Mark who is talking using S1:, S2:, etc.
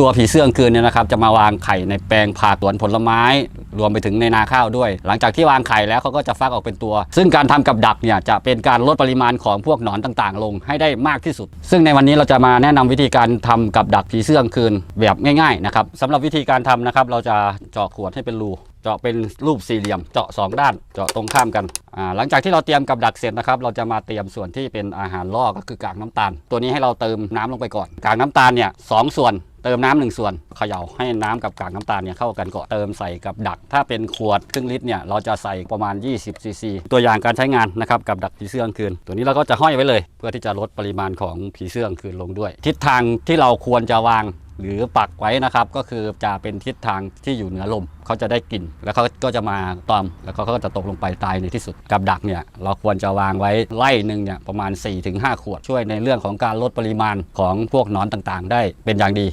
S1: ตัวผีเสื้องคืนเนี่ยนะครับจะมาวางไข่ในแปลงผักสวนผลไม้ รวมไปถึงในนาข้าวด้วย หลังจากที่วางไข่แล้วเขาก็จะฟักออกเป็นตัว ซึ่งการทำกับดักเนี่ยจะเป็นการลดปริมาณของพวกหนอนต่างๆ ลงให้ได้มากที่สุด ซึ่งในวันนี้เราจะมาแนะนำวิธีการทำกับดักผีเสื้องคืนแบบง่ายๆนะครับสำหรับวิธีการทำนะครับเราจะเจาะขวดให้เป็นรูเจาะเป็นรูปสี่เหลี่ยมเจาะสองด้านเจาะตรงข้ามกันหลังจากที่เราเตรียมกับดักเสร็จนะครับ เราจะมาเตรียมส่วนที่เป็นอาหารล่อก็คือกากน้ำตาล ตัวนี้ให้เราเติมน้ำลงไปก่อน กากน้ำตาลเนี่ยสองส่วน เติมน้ำหนึ่งส่วนเขย่าให้น้ำกับกากน้ำตาลเนี่ยเข้ากันก่อนเติมใส่กับดัก ถ้าเป็นขวดครึ่งลิตรเนี่ยเราจะใส่ประมาณ 20ซีซีตัวอย่างการใช้งานนะครับกับดักผีเสื้อกลางคืน ตัวนี้เราก็จะห้อยไว้เลย เพื่อที่จะลดปริมาณของผีเสื้อกลางคืนลงด้วย ทิศทางที่เราควรจะวางหรือปักไว้นะครับก็คือจะเป็นทิศทางที่อยู่เหนือลมเขาจะได้กลิ่น แล้วเขาก็จะมาตอมแล้วเขาก็จะตกลงไปตายในที่สุดกับดักเนี่ยเราควรจะวางไว้ไล่หนึ่งเนี่ยประมาณ 4-5 ขวดช่วยในเรื่องของการลดปริมาณของพวกนอนต่างๆ ได้เป็นอย่างดี